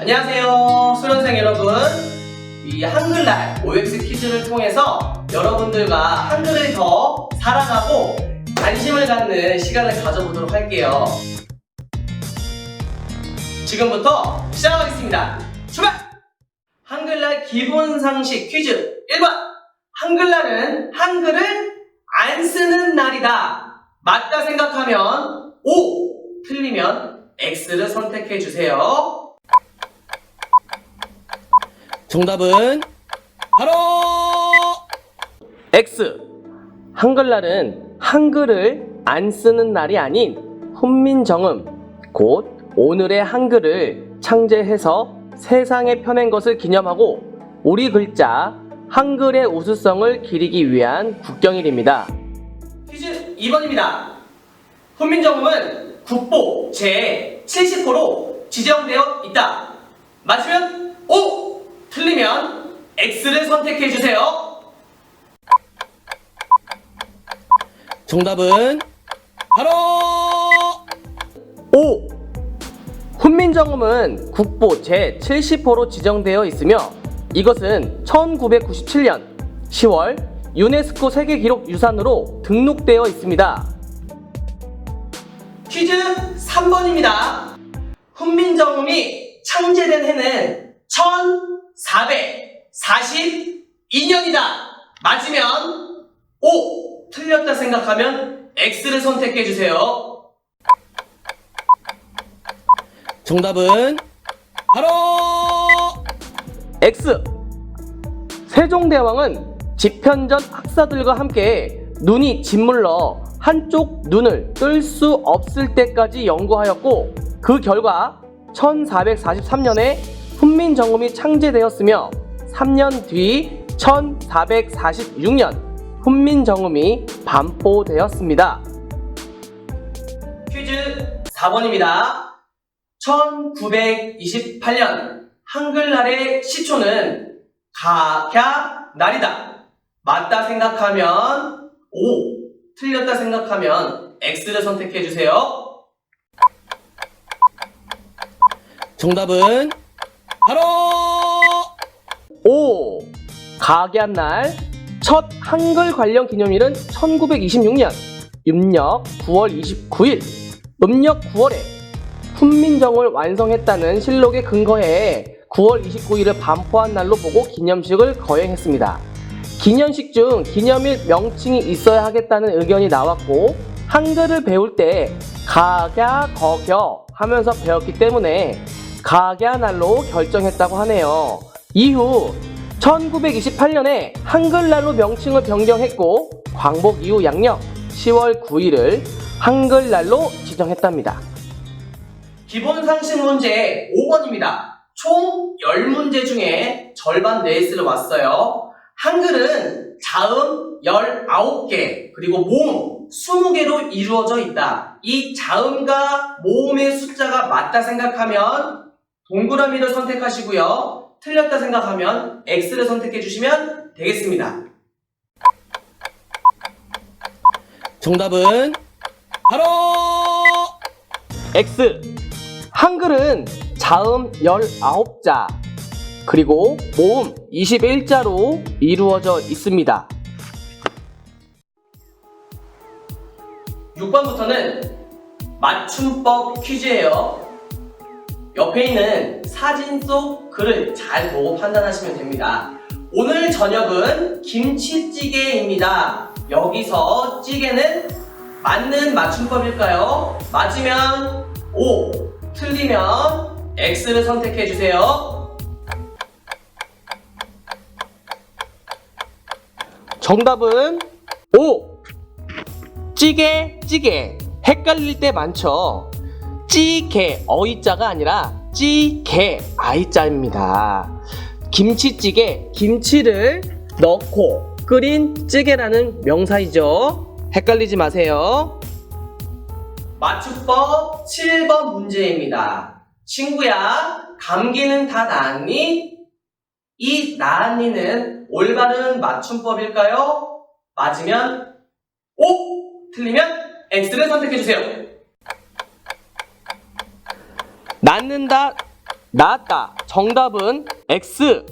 안녕하세요, 수련생 여러분. 이 한글날 OX 퀴즈를 통해서 여러분들과 한글을 더 사랑하고 관심을 갖는 시간을 가져보도록 할게요. 지금부터 시작하겠습니다. 출발! 한글날 기본 상식 퀴즈 1번. 한글날은 한글을 안 쓰는 날이다. 맞다 생각하면 O, 틀리면 X를 선택해 주세요. 정답은 바로 X. 한글날은 한글을 안 쓰는 날이 아닌 훈민정음, 곧 오늘의 한글을 창제해서 세상에 펴낸 것을 기념하고 우리 글자 한글의 우수성을 기리기 위한 국경일입니다. 퀴즈 2번입니다. 훈민정음은 국보 제 70호로 지정되어 있다. 맞으면 O, 틀리면 X를 선택해 주세요. 정답은 바로 O. 훈민정음은 국보 제 70호로 지정되어 있으며 이것은 1997년 10월 유네스코 세계기록유산으로 등록되어 있습니다. 퀴즈 3번입니다. 훈민정음이 창제된 해는 1442년이다. 맞으면 O, 틀렸다 생각하면 X를 선택해 주세요. 정답은 바로 X. 세종대왕은 집현전 학사들과 함께 눈이 짓물러 한쪽 눈을 뜰 수 없을 때까지 연구하였고 그 결과 1443년에 훈민정음이 창제되었으며 3년 뒤 1446년 훈민정음이 반포되었습니다. 퀴즈 4번입니다. 1928년 한글날의 시초는 가갸 날이다. 맞다 생각하면 O, 틀렸다 생각하면 X를 선택해 주세요. 정답은 바로 O. 가갸날 첫 한글 관련 기념일은 1926년 음력 9월 29일 음력 9월에 훈민정을 완성했다는 실록에 근거해 9월 29일을 반포한 날로 보고 기념식을 거행했습니다. 기념식 중 기념일 명칭이 있어야 하겠다는 의견이 나왔고 한글을 배울 때 가갸 거겨 하면서 배웠기 때문에 가갸 날로 결정했다고 하네요. 이후 1928년에 한글날로 명칭을 변경했고 광복 이후 양력 10월 9일을 한글날로 지정했답니다. 기본 상식 문제 5번입니다. 총 10문제 중에 절반 네스를 왔어요. 한글은 자음 19개, 그리고 모음 20개로 이루어져 있다. 이 자음과 모음의 숫자가 맞다 생각하면 동그라미를 선택하시고요. 틀렸다 생각하면 X를 선택해 주시면 되겠습니다. 정답은 바로 X. 한글은 자음 19자, 그리고 모음 21자로 이루어져 있습니다. 6번부터는 맞춤법 퀴즈예요. 옆에 있는 사진 속 글을 잘 보고 판단하시면 됩니다. 오늘 저녁은 김치찌개입니다. 여기서 찌개는 맞는 맞춤법일까요? 맞으면 O, 틀리면 X를 선택해 주세요. 정답은 O. 찌개, 찌개. 헷갈릴 때 많죠. 찌개, 어이자가 아니라 찌개, 아이자입니다. 김치찌개, 김치를 넣고 끓인 찌개라는 명사이죠. 헷갈리지 마세요. 맞춤법 7번 문제입니다. 친구야, 감기는 다 나았니? 이 나았니는 올바른 맞춤법일까요? 맞으면 O, 틀리면 X를 선택해 주세요. 낫는다, 낳았다. 정답은 X.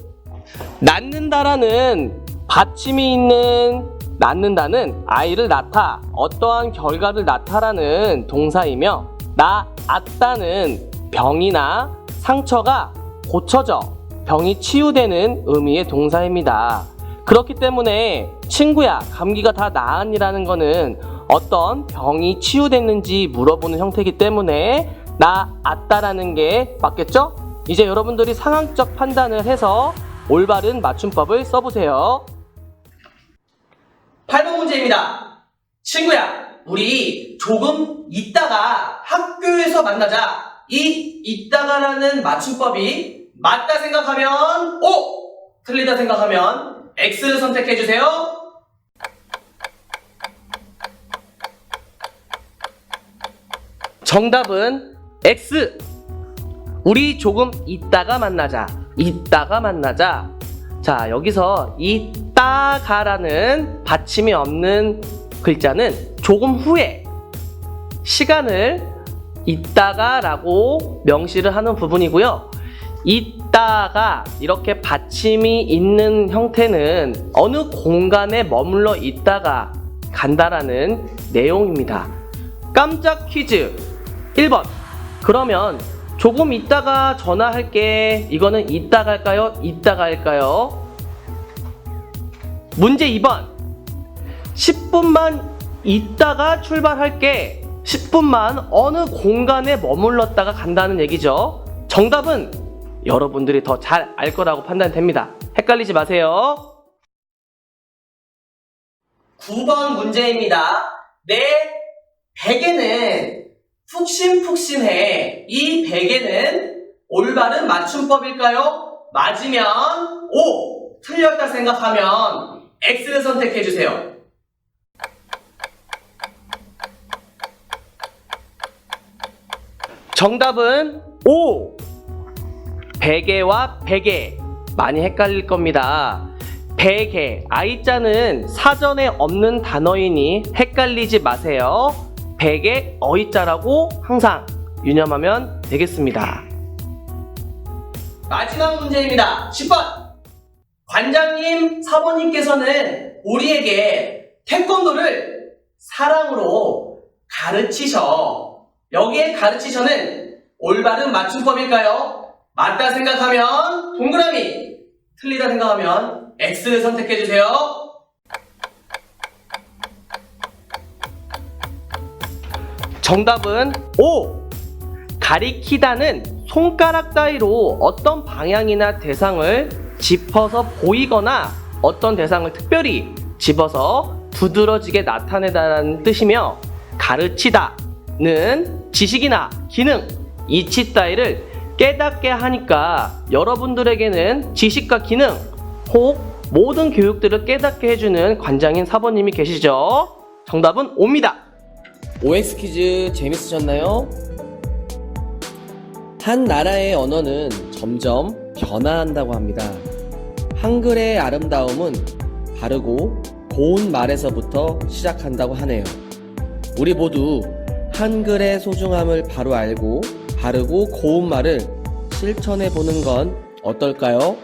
낳는다라는 받침이 있는 낳는다는 아이를 낳다 어떠한 결과를 낳다라는 동사이며 낳았다는 병이나 상처가 고쳐져 병이 치유되는 의미의 동사입니다. 그렇기 때문에 친구야 감기가 다 나았니라는 거는 어떤 병이 치유됐는지 물어보는 형태이기 때문에 나았다라는 게 맞겠죠? 이제 여러분들이 상황적 판단을 해서 올바른 맞춤법을 써보세요. 8번 문제입니다. 친구야, 우리 조금 이따가 학교에서 만나자. 이 이따가라는 맞춤법이 맞다 생각하면 O, 틀리다 생각하면 X를 선택해 주세요. 정답은 X. 우리 조금 이따가 만나자. 이따가 만나자. 자, 여기서 이따가라는 받침이 없는 글자는 조금 후에 시간을 이따가라고 명시를 하는 부분이고요. 이따가 이렇게 받침이 있는 형태는 어느 공간에 머물러 있다가 간다라는 내용입니다. 깜짝 퀴즈 1번. 그러면 조금 이따가 전화할게. 이거는 이따가 할까요? 이따가 할까요? 문제 2번. 10분만 있다가 출발할게. 10분만 어느 공간에 머물렀다가 간다는 얘기죠. 정답은 여러분들이 더 잘 알 거라고 판단됩니다. 헷갈리지 마세요. 9번 문제입니다. 내 베개는 푹신푹신해. 이 베개는 올바른 맞춤법일까요? 맞으면 O, 틀렸다 생각하면 X를 선택해 주세요. 정답은 O. 베개와 베개 많이 헷갈릴 겁니다. 베개 아이자는 사전에 없는 단어이니 헷갈리지 마세요. 베개 어이자라고 항상 유념하면 되겠습니다. 마지막 문제입니다. 10번. 관장님, 사모님께서는 우리에게 태권도를 사랑으로 가르치셔. 여기에 가르치셔는 올바른 맞춤법일까요? 맞다 생각하면 동그라미, 틀리다 생각하면 X를 선택해 주세요. 정답은 O. 가리키다는 손가락 따위로 어떤 방향이나 대상을 짚어서 보이거나 어떤 대상을 특별히 집어서 두드러지게 나타내다라는 뜻이며 가르치다는 지식이나 기능, 이치 따위를 깨닫게 하니까 여러분들에게는 지식과 기능 혹 모든 교육들을 깨닫게 해주는 관장인 사모님이 계시죠? 정답은 O입니다. OX 퀴즈 재밌으셨나요? 한 나라의 언어는 점점 변화한다고 합니다. 한글의 아름다움은 바르고 고운 말에서부터 시작한다고 하네요. 우리 모두 한글의 소중함을 바로 알고 바르고 고운 말을 실천해 보는 건 어떨까요?